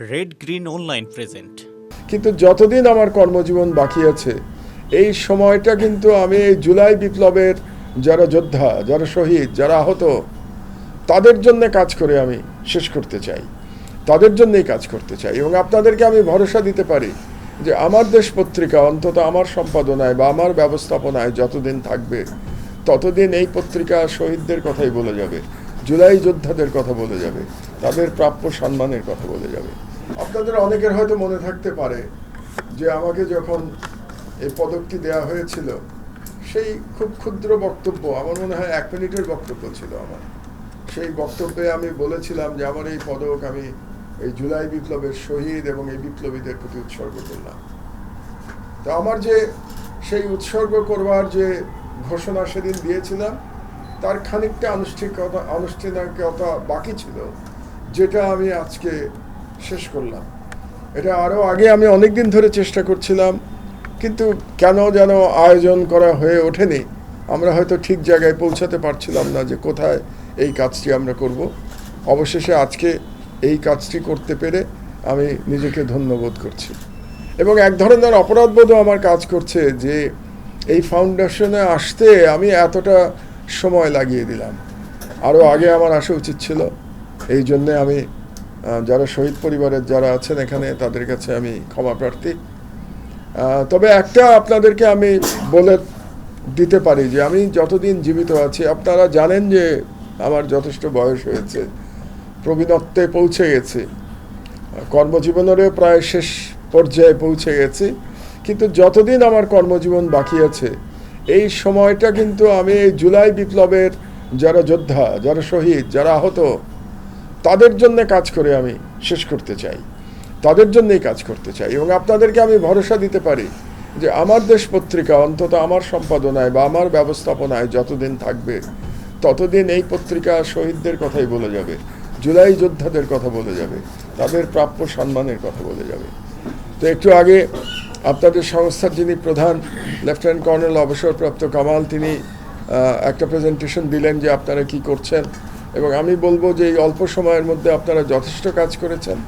Red green online present কিন্তু যতদিন আমার কর্মজীবন বাকি আছে, এই সময়টা কিন্তু আমি জুলাই বিপ্লবের যারা যোদ্ধা, যারা শহীদ, যারা আহত, তাদের জন্য কাজ করে আমি শেষ করতে চাই। তাদের জন্যই কাজ করতে চাই এবং আপনাদেরকে আমি ভরসা দিতে পারি যে আমার দেশ পত্রিকা অন্তত আমার সম্পাদনায় বা আমার ব্যবস্থাপনায় যতদিন থাকবে, ততদিন এই পত্রিকা শহীদদের কথাই বলে যাবে, জুলাই যোদ্ধাদের কথা বলে যাবে, তাদের প্রাপ্য সম্মানের কথা বলে যাবে। আপনাদের অনেকের হয়তো মনে থাকতে পারে যে আমাকে যখন এই পদকটি দেয়া হয়েছিল, সেই খুব ক্ষুদ্র বক্তব্য, আমার মনে হয় এক মিনিটের বক্তব্য ছিল আমার। সেই বক্তব্যে আমি বলেছিলাম যে আমার এই পদক আমি এই জুলাই বিপ্লবের শহীদ এবং এই বিপ্লবীদের প্রতি উৎসর্গ করলাম। তো আমার যে সেই উৎসর্গ করবার যে ঘোষণা সেদিন দিয়েছিলাম, তার খানিকটা আনুষ্ঠানিকতা আনুষ্ঠানিকতা বাকি ছিল, যেটা আমি আজকে শেষ করলাম। এটা আরও আগে আমি অনেক দিন ধরে চেষ্টা করছিলাম, কিন্তু কেন যেন আয়োজন করা হয়ে ওঠেনি। আমরা হয়তো ঠিক জায়গায় পৌঁছাতে পারছিলাম না যে কোথায় এই কাজটি আমরা করব। অবশেষে আজকে এই কাজটি করতে পেরে আমি নিজেকে ধন্যবোধ করছি। এবং এক ধরনের অপরাধবোধও আমার কাজ করছে যে এই ফাউন্ডেশনে আসতে আমি এতটা সময় লাগিয়ে দিলাম। আরও আগে আমার আসা উচিত ছিল, এই জন্যে আমি যারা শহীদ পরিবারের যারা আছেন এখানে, তাদের কাছে আমি ক্ষমা প্রার্থী। তবে একটা আপনাদেরকে আমি বলে দিতে পারি যে আমি যতদিন জীবিত আছি, আপনারা জানেন যে আমার যথেষ্ট বয়স হয়েছে, প্রবীণত্বে পৌঁছে গেছি। কর্মজীবনেরও প্রায় শেষ পর্যায়ে পৌঁছে গেছি, কিন্তু যতদিন আমার কর্মজীবন বাকি আছে, এই সময়টা কিন্তু আমি জুলাই বিপ্লবের যারা যোদ্ধা, যারা শহীদ, যারা আহত তাদের জন্য কাজ করে আমি শেষ করতে চাই। তাদের জন্যই কাজ করতে চাই এবং আপনাদেরকে আমি ভরসা দিতে পারি যে আমার দেশ পত্রিকা অন্তত আমার সম্পাদনায় বা আমার ব্যবস্থাপনায় যতদিন থাকবে, ততদিন এই পত্রিকা শহীদদের কথাই বলে যাবে, জুলাই যোদ্ধাদের কথা বলে যাবে, তাদের প্রাপ্য সম্মানের কথা বলে যাবে। তো একটু আগে আপনাদের সংস্থার যিনি প্রধান লেফটেন্যান্ট কর্নেল অবসরপ্রাপ্ত কামাল, তিনি একটা প্রেজেন্টেশন দিলেন যে আপনারা কি করছেন। এবং আমি বলব যে এই অল্প সময়ের মধ্যে আপনারা যথেষ্ট কাজ করেছেন,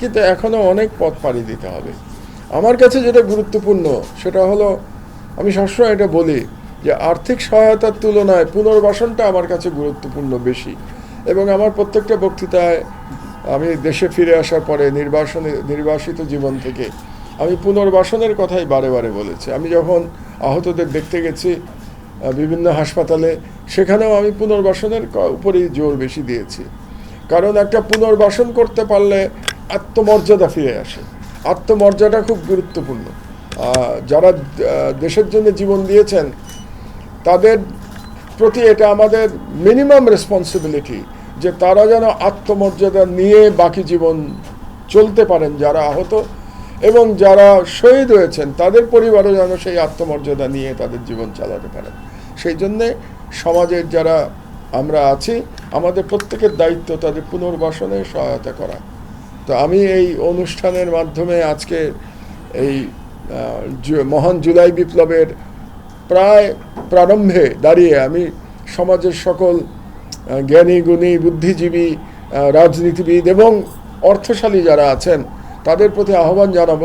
কিন্তু এখনও অনেক পথ পাড়ি দিতে হবে। আমার কাছে যেটা গুরুত্বপূর্ণ, সেটা হলো, আমি সবসময় এটা বলি যে আর্থিক সহায়তার তুলনায় পুনর্বাসনটা আমার কাছে গুরুত্বপূর্ণ বেশি। এবং আমার প্রত্যেকটা বক্তৃতায় আমি দেশে ফিরে আসার পরে নির্বাসনে, নির্বাসিত জীবন থেকে আমি পুনর্বাসনের কথাই বারে বারে বলেছি। আমি যখন আহতদের দেখতে গেছি বিভিন্ন হাসপাতালে, সেখানেও আমি পুনর্বাসনের উপরেই জোর বেশি দিয়েছি। কারণ একটা পুনর্বাসন করতে পারলে আত্মমর্যাদা ফিরে আসে। আত্মমর্যাদা খুব গুরুত্বপূর্ণ। যারা দেশের জন্য জীবন দিয়েছেন, তাদের প্রতি এটা আমাদের মিনিমাম রেসপন্সিবিলিটি যে তারা যেন আত্মমর্যাদা নিয়ে বাকি জীবন চলতে পারেন, যারা আহত এবং যারা শহীদ হয়েছেন, তাদের পরিবারও যেন সেই আত্মমর্যাদা নিয়ে তাদের জীবন চালাতে পারেন সেই জন্যে সমাজের যারা আমরা আছি, আমাদের প্রত্যেকের দায়িত্ব তাদের পুনর্বাসনে সহায়তা করা। তো আমি এই অনুষ্ঠানের মাধ্যমে আজকে এই মহান জুলাই বিপ্লবের প্রায় প্রারম্ভে দাঁড়িয়ে আমি সমাজের সকল জ্ঞানী, গুণী, বুদ্ধিজীবী রাজনীতিবিদ এবং অর্থশালী যারা আছেন তাদের প্রতি আহ্বান জানাব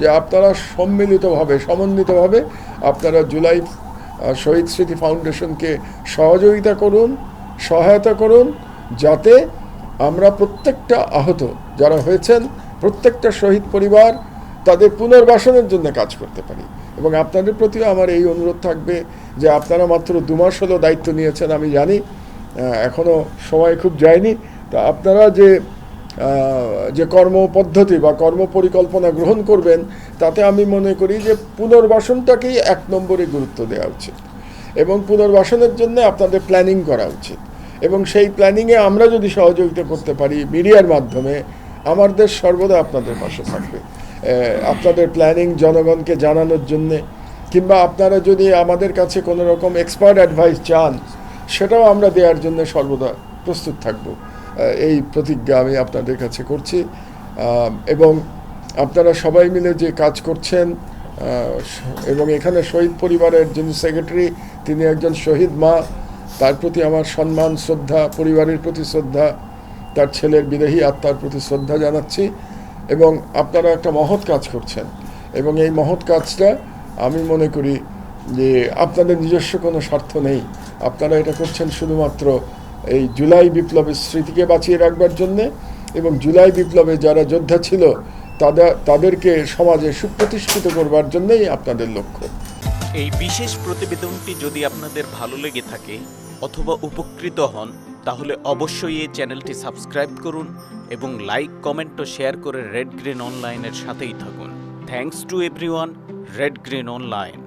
যে আপনারা সম্মিলিতভাবে, সমন্বিতভাবে আপনারা জুলাই শহীদ স্মৃতি ফাউন্ডেশনকে সহযোগিতা করুন, সহায়তা করুন, যাতে আমরা প্রত্যেকটা আহত যারা হয়েছেন, প্রত্যেকটা শহীদ পরিবার তাদের পুনর্বাসনের জন্য কাজ করতে পারি। এবং আপনাদের প্রতিও আমার এই অনুরোধ থাকবে যে আপনারা মাত্র দু মাস হলো দায়িত্ব নিয়েছেন, আমি জানি এখনও সময় খুব যায়নি। তা আপনারা যে যে কর্ম পদ্ধতি বা কর্ম পরিকল্পনা গ্রহণ করবেন, তাতে আমি মনে করি যে পুনর্বাসনটাকেই এক নম্বরে গুরুত্ব দেওয়া উচিত এবং পুনর্বাসনের জন্য আপনাদের প্ল্যানিং করা উচিত। এবং সেই প্ল্যানিংয়ে আমরা যদি সহযোগিতা করতে পারি মিডিয়ার মাধ্যমে আমার দেশ সর্বদা আপনাদের পাশে থাকবে। আপনাদের প্ল্যানিং জনগণকে জানানোর জন্যে, কিংবা আপনারা যদি আমাদের কাছে কোনো রকম এক্সপার্ট অ্যাডভাইস চান, সেটাও আমরা দেওয়ার জন্য সর্বদা প্রস্তুত থাকব। এই প্রতিজ্ঞা আমি আপনাদের কাছে করছি। এবং আপনারা সবাই মিলে যে কাজ করছেন এবং এখানে শহীদ পরিবারের যিনি সেক্রেটারি, তিনি একজন শহীদ মা, তার প্রতি আমার সম্মান, শ্রদ্ধা, পরিবারের প্রতি শ্রদ্ধা, তার ছেলের বিদেহী আত্মার প্রতি শ্রদ্ধা জানাচ্ছি। এবং আপনারা একটা মহৎ কাজ করছেন। এবং এই মহৎ কাজটা আমি মনে করি যে আপনাদের নিজস্ব কোনো স্বার্থ নেই। আপনারা এটা করছেন শুধুমাত্র এই জুলাই বিপ্লবের স্মৃতিকে বাঁচিয়ে রাখবার জন্যে এবং জুলাই বিপ্লবে যারা যোদ্ধা ছিল তাদের তাদেরকে সমাজে সুপ্রতিষ্ঠিত করবার জন্যই আপনাদের লক্ষ্য। এই বিশেষ প্রতিবেদনটি যদি আপনাদের ভালো লেগে থাকে অথবা উপকৃত হন, তাহলে অবশ্যই এই চ্যানেলটি সাবস্ক্রাইব করুন এবং লাইক, কমেন্ট ও শেয়ার করে রেড গ্রিন অনলাইনের সাথেই থাকুন। Thanks to everyone Red Green Online